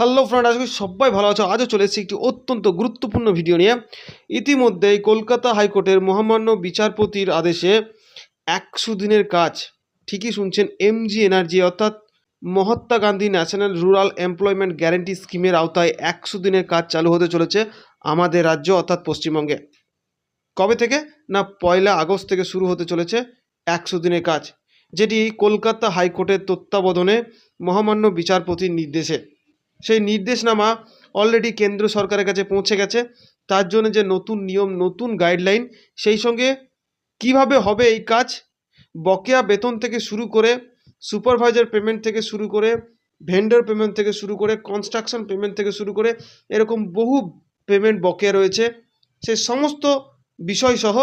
Hello friend আজকে সবাই ভালো আছো। আজও চলে এসেছি একটি অত্যন্ত গুরুত্বপূর্ণ ভিডিও নিয়ে। ইতিমধ্যেই কলকাতা হাইকোর্টের মহামান্য বিচারপতির আদেশে একশো দিনের কাজ। ঠিকই শুনছেন এমজি এনার্জি অর্থাৎ Mahatma Gandhi national rural employment guarantee স্কিমের আওতায় একশো দিনের কাজ চালু হতে চলেছে আমাদের রাজ্য, অর্থাৎ পশ্চিমবঙ্গে। কবে থেকে? না, পয়লা আগস্ট থেকে শুরু হতে চলেছে একশো দিনের কাজ, যেটি কলকাতা হাইকোর্টের তত্ত্বাবধানে মহামান্য বিচারপতির নির্দেশে। সেই নির্দেশনামা অলরেডি কেন্দ্র সরকারের কাছে পৌঁছে গেছে। তার জন্য যে নতুন নিয়ম, নতুন গাইডলাইন সেই সঙ্গে কীভাবে হবে এই কাজ? বকেয়া বেতন থেকে শুরু করে সুপারভাইজার পেমেন্ট থেকে শুরু করে ভেন্ডর পেমেন্ট থেকে শুরু করে কনস্ট্রাকশন পেমেন্ট থেকে শুরু করে, এরকম বহু পেমেন্ট বকেয়া রয়েছে। সে সমস্ত বিষয়সহ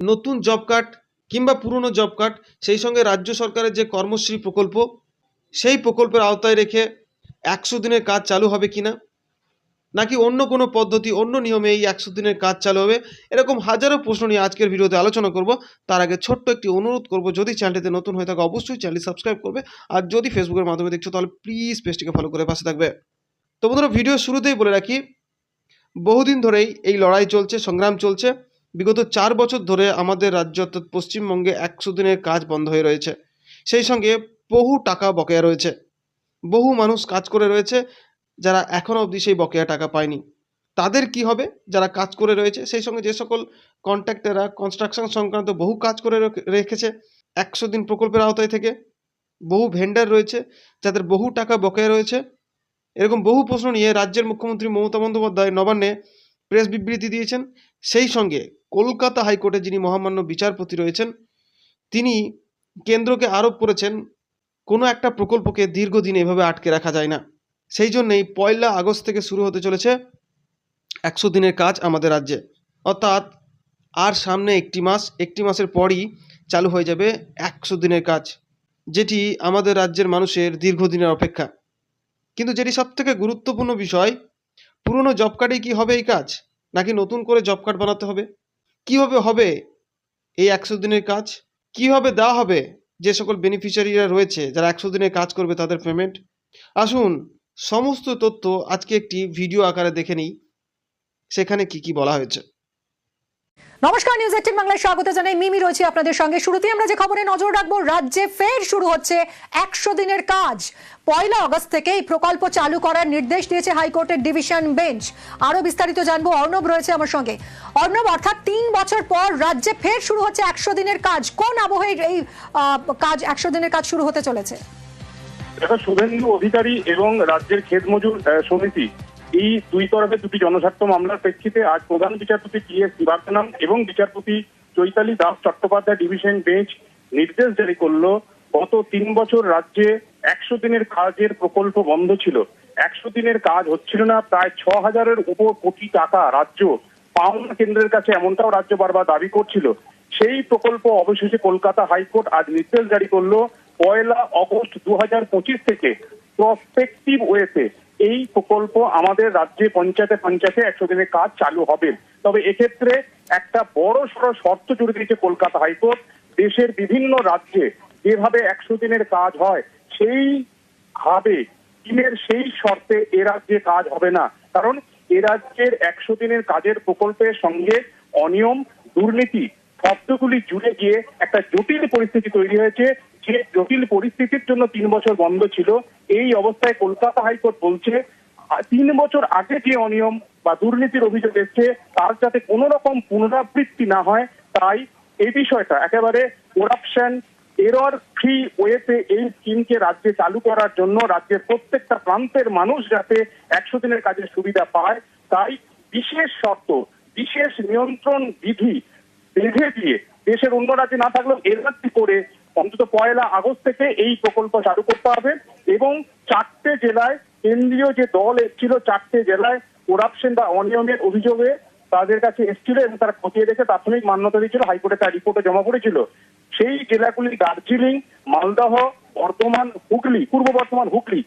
নতুন জব কার্ড কিংবা পুরনো জব কার্ড সেই সঙ্গে রাজ্য সরকারের যে কর্মশ্রী প্রকল্প, সেই প্রকল্পের আওতায় রেখে একশো দিনের কাজ চালু হবে কি না নাকি অন্য কোনো পদ্ধতি, অন্য নিয়মে এই একশো দিনের কাজ চালু হবে? এরকম হাজারো প্রশ্ন নিয়ে আজকের ভিডিওতে আলোচনা করব। তার আগে ছোট্ট একটি অনুরোধ করব, যদি চ্যানেলটিতে নতুন হয়ে থাকে, অবশ্যই চ্যানেলটি সাবস্ক্রাইব করবে। আর যদি ফেসবুকের মাধ্যমে দেখছ, তাহলে প্লিজ পেজটিকে ফলো করে পাশে থাকবে। তো বন্ধুরা, ভিডিও শুরুতেই বলে রাখি, বহুদিন ধরেই এই লড়াই চলছে, সংগ্রাম চলছে। বিগত চার বছর ধরে আমাদের রাজ্য অর্থাৎ পশ্চিমবঙ্গে একশো দিনের কাজ বন্ধ হয়ে রয়েছে। সেই সঙ্গে বহু টাকা বকেয়া রয়েছে। বহু মানুষ কাজ করে রয়েছে যারা এখনও অবধি সেই বকেয়া টাকা পায়নি। তাদের কি হবে? যারা কাজ করে রয়েছে, সেই সঙ্গে যে সকল কন্ট্রাক্টররা কনস্ট্রাকশন সংক্রান্ত বহু কাজ করে রেখেছে, একশো দিন প্রকল্পের আওতায় থেকে বহু ভেন্ডার রয়েছে, যাদের বহু টাকা বকেয়া রয়েছে। এরকম বহু প্রশ্ন নিয়ে রাজ্যের মুখ্যমন্ত্রী মমতা বন্দ্যোপাধ্যায় নবান্নে প্রেস বিবৃতি দিয়েছেন। সেই সঙ্গে কলকাতা হাইকোর্টে যিনি মহামান্য বিচারপতি রয়েছেন, তিনি কেন্দ্রকে আরোপ করেছেন কোনো একটা প্রকল্পকে দীর্ঘদিন এভাবে আটকে রাখা যায় না। সেই জন্যেই পয়লা আগস্ট থেকে শুরু হতে চলেছে একশো দিনের কাজ আমাদের রাজ্যে। অর্থাৎ আর সামনে একটি মাস, একটি মাসের পরই চালু হয়ে যাবে একশো দিনের কাজ, যেটি আমাদের রাজ্যের মানুষের দীর্ঘদিনের অপেক্ষা। কিন্তু যেটি সবথেকে গুরুত্বপূর্ণ বিষয়, পুরনো জব কার্ডেই কি হবে এই কাজ, নাকি নতুন করে জব কার্ড বানাতে হবে? কীভাবে হবে এই একশো দিনের কাজ? কীভাবে দেওয়া হবে যে সকল বেনিফিশিয়ারিরা রয়েছে, যারা একশো দিনে কাজ করবে তাদের পেমেন্ট আসুন, সমস্ত তথ্য আজকে একটি ভিডিও আকারে দেখে নিই। সেখানে কি কি বলা হয়েছে। নমস্কার নিউজ এইটিন বাংলায় স্বাগত জানাই। মিমি রয়েছে আপনাদের সঙ্গে। শুরুতেই আমরা যে খবরে নজর রাখব, রাজ্যে ফের শুরু হচ্ছে একশো দিনের কাজ। পয়লা আগস্ট থেকে এই প্রকল্প চালু করার নির্দেশ দিয়েছে হাইকোর্টের ডিভিশন বেঞ্চ। আরও বিস্তারিত জানব। অর্ণব রয়েছে আমার সঙ্গে। অর্ণব, অর্থাৎ তিন বছর পর রাজ্যে ফের শুরু হচ্ছে একশো দিনের কাজ। কোন আবহে এই কাজ একশো দিনের কাজ শুরু হতে চলেছে? দেখো, শুভেন্দু অধিকারী এবং রাজ্যের ক্ষেত মজুর সমিতি এই দুই তরফে দুটি জনস্বার্থ মামলার প্রেক্ষিতে আজ প্রধান বিচারপতি টি এস দিবাকরণম এবং বিচারপতি চৈতালি দাস চট্টোপাধ্যায় ডিভিশন বেঞ্চ নির্দেশ জারি করল, গত তিন বছর রাজ্যে একশো দিনের কাজের প্রকল্প বন্ধ ছিল। একশো দিনের কাজ হচ্ছিল না, প্রায় ছ হাজারের উপর কোটি টাকা রাজ্য পাওনা কেন্দ্রের কাছে এমনটাও রাজ্য বারবার দাবি করছিল। সেই প্রকল্প অবশেষে কলকাতা হাইকোর্ট আজ নির্দেশ জারি করল, পয়লা অগস্ট দু থেকে প্রসপেক্টিভ ওয়েতে এই প্রকল্প আমাদের রাজ্যে পঞ্চায়েতে পঞ্চায়েতে একশো দিনের কাজ চালু হবে। তবে এক্ষেত্রে একটা বড় সড়ো শর্ত জুড়ে দিয়েছে কলকাতা হাইকোর্ট, দেশের বিভিন্ন রাজ্যে যেভাবে একশো দিনের কাজ হয়, সেই ভাবে চীনের সেই শর্তে এ রাজ্যে কাজ হবে না। কারণ এ রাজ্যের একশো দিনের কাজের প্রকল্পের সঙ্গে অনিয়ম, দুর্নীতি, শব্দগুলি জুড়ে গিয়ে একটা জটিল পরিস্থিতি তৈরি হয়েছে। যে জটিল পরিস্থিতির জন্য তিন বছর বন্ধ ছিল, এই অবস্থায় কলকাতা হাইকোর্ট বলছে তিন বছর আগে যে অনিয়ম বা দুর্নীতির অভিযোগ এসছে, তার যাতে কোনো রকম পুনরাবৃত্তি না হয়, তাই এই বিষয়টা, একেবারে করাপশন এরর ফ্রি ওয়েতে এই স্কিমকে রাজ্যে চালু করার জন্য রাজ্যের প্রত্যেকটা প্রান্তের মানুষ যাতে একশো দিনের কাজের সুবিধা পায়, তাই বিশেষ শর্ত, বিশেষ নিয়ন্ত্রণ বিধি বেঁধে দিয়ে দেশের অন্য রাজ্যে না থাকলেও এর করে অন্তত পয়লা আগস্ট থেকে এই প্রকল্প চালু করতে হবে এবং চারটে জেলায় কেন্দ্রীয় যে দল এসেছিল চারটে জেলায় করাপশন বা অনিয়মের অভিযোগে তাদের কাছে এসেছিল এবং তারা খতিয়ে দেখে প্রাথমিক মান্যতা দিয়েছিল হাইকোর্টে তার রিপোর্টে জমা পড়েছিল। সেই জেলাগুলি দার্জিলিং মালদহ বর্ধমান হুগলি পূর্ব বর্ধমান হুগলি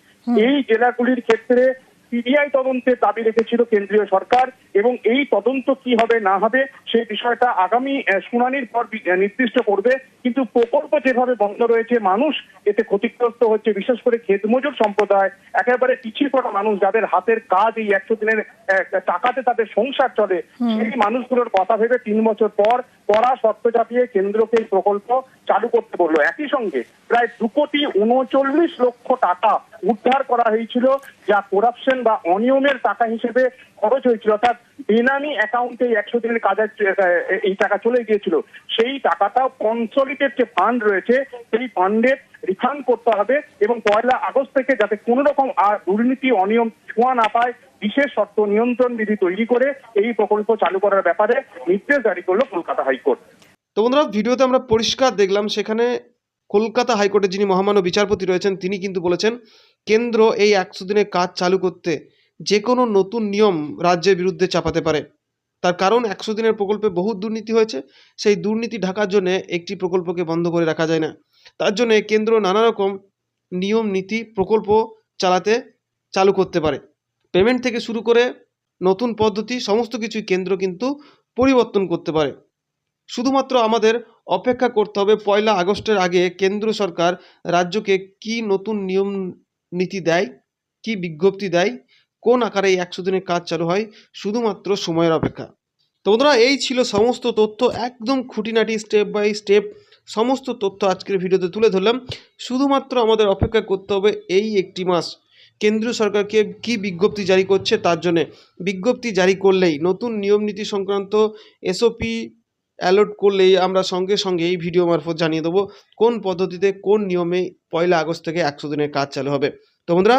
এই জেলাগুলির ক্ষেত্রে সিবিআই তদন্তের দাবি রেখেছিল কেন্দ্রীয় সরকার এবং এই তদন্ত কি হবে না হবে সেই বিষয়টা আগামী শুনানির পর নির্দিষ্ট করবে। কিন্তু প্রকল্প যেভাবে বন্ধ রয়েছে মানুষ এতে ক্ষতিগ্রস্ত হচ্ছে বিশেষ করে ক্ষেতমজুর সম্প্রদায়। একেবারে পিছিয়ে পড়া মানুষ যাদের হাতের কাজ এই একশো দিনের টাকাতে তাদের সংসার চলে সেই মানুষগুলোর কথা ভেবে তিন বছর পর কড়া শর্ত চাপিয়ে কেন্দ্রকে এই প্রকল্প চালু করতে বলল। একই সঙ্গে প্রায় দু কোটি উনচল্লিশ লক্ষ টাকা উদ্ধার করা হয়েছিল, যা করাপশন বা অনিয়মের টাকা হিসেবে খরচ হয়েছিল। অর্থাৎ বেনামি অ্যাকাউন্টে একশো দিনের কাজের এই টাকা চলে গিয়েছিল। সেই টাকাটা কনসলিটেড যে ফান্ড রয়েছে, সেই ফান্ডের রিফান্ড করতে হবে এবং পয়লা আগস্ট থেকে যাতে কোনো রকম আর দুর্নীতি, অনিয়ম ছোঁয়া না পায়, বিশেষ শর্ত নিয়ন্ত্রণ বিধি তৈরি করে এই প্রকল্প চালু করার ব্যাপারে নির্দেশ জারি করল কলকাতা হাইকোর্ট। তো বন্ধুরা, ভিডিওতে আমরা পরিষ্কার দেখলাম, সেখানে কলকাতা হাইকোর্টের যিনি মহামান্য বিচারপতি রয়েছেন, তিনি কিন্তু বলেছেন, কেন্দ্র এই একশো দিনের কাজ চালু করতে যে কোনো নতুন নিয়ম রাজ্যের বিরুদ্ধে চাপাতে পারে। তার কারণ, একশো দিনের প্রকল্পে বহু দুর্নীতি হয়েছে, সেই দুর্নীতি ঢাকার জন্য একটি প্রকল্পকে বন্ধ করে রাখা যায় না। তার জন্য কেন্দ্র নানা রকম নিয়ম, নীতি, প্রকল্প চালাতে, চালু করতে পারে। পেমেন্ট থেকে শুরু করে নতুন পদ্ধতি, সমস্ত কিছুই কেন্দ্র কিন্তু পরিবর্তন করতে পারে। শুধুমাত্র আমাদের অপেক্ষা করতে হবে পয়লা আগস্টের আগে কেন্দ্র সরকার রাজ্যকে কি নতুন নিয়ম নীতি দেয়, কি বিজ্ঞপ্তি দেয়, কোন আকারে এই একশো দিনের কাজ চালু হয়, শুধুমাত্র সময়ের অপেক্ষা। তো বন্ধুরা, এই ছিল সমস্ত তথ্য, একদম খুঁটিনাটি স্টেপ বাই স্টেপ সমস্ত তথ্য আজকের ভিডিওতে তুলে ধরলাম। শুধুমাত্র আমাদের অপেক্ষা করতে হবে এই একটি মাস কেন্দ্রীয় সরকারকে কি বিজ্ঞপ্তি জারি করছে তার জন্যে। বিজ্ঞপ্তি জারি করলেই নতুন নিয়ম নীতি সংক্রান্ত এসওপি অ্যালার্ট করলেই আমরা সঙ্গে সঙ্গে এই ভিডিও মারফত জানিয়ে দেবো কোন পদ্ধতিতে কোন নিয়মে পয়লা আগস্ট থেকে একশো দিনের কাজ চালু হবে। তো বন্ধুরা,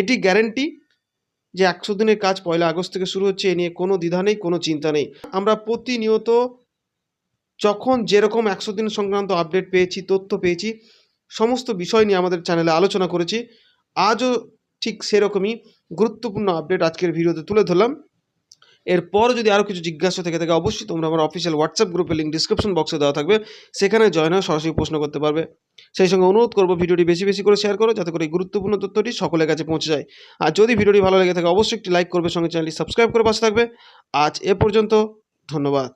এটি গ্যারেন্টি যে একশো দিনের কাজ পয়লা আগস্ট থেকে শুরু হচ্ছে, এ নিয়ে কোনো দ্বিধা নেই, কোনো চিন্তা নেই। আমরা প্রতিনিয়ত যখন যেরকম একশো দিন সংক্রান্ত আপডেট পেয়েছি, তথ্য পেয়েছি, সমস্ত বিষয় নিয়ে আমাদের চ্যানেলে আলোচনা করেছি, আজও ঠিক সেরকমই গুরুত্বপূর্ণ আপডেট আজকের ভিডিওতে তুলে ধরলাম। এরপর যদি আরও কিছু জিজ্ঞাসা থেকে থাকে, অবশ্যই তোমরা আমার অফিসিয়াল হোয়াটসঅ্যাপ গ্রুপের লিঙ্ক ডিসক্রিপশন বক্সে দেওয়া থাকবে। সেখানে জয়েন হয়ে সরাসরি প্রশ্ন করতে পারবে। সেই সঙ্গে অনুরোধ করব, ভিডিওটি বেশি বেশি করে শেয়ার করো, যাতে করে এই গুরুত্বপূর্ণ তথ্যটি সকলের কাছে পৌঁছে যায়। আর যদি ভিডিওটি ভালো লেগে থাকে, অবশ্যই একটি লাইক করবে, সঙ্গে চ্যানেলটি সাবস্ক্রাইব করে পাশে থাকবে। আজ এ পর্যন্ত, ধন্যবাদ।